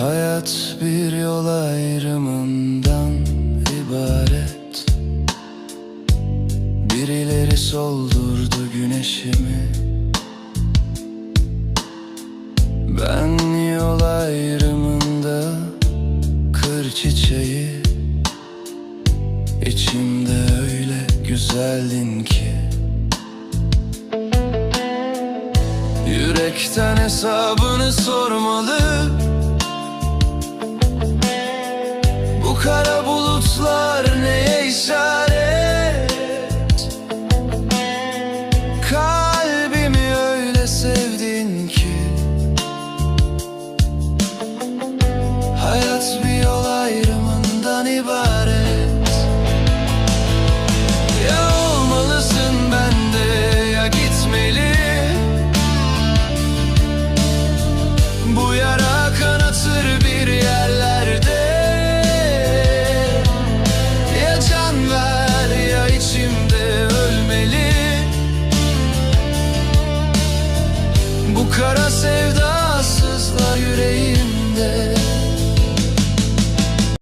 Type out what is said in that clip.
Hayat bir yol ayrımından ibaret. Birileri soldurdu güneşimi. Ben yol ayrımında kır çiçeği. İçimde öyle güzeldin ki. Yürekten hesabını sormalı kara bulutlar neye işaret? Kalbimi öyle sevdin ki Hayat got have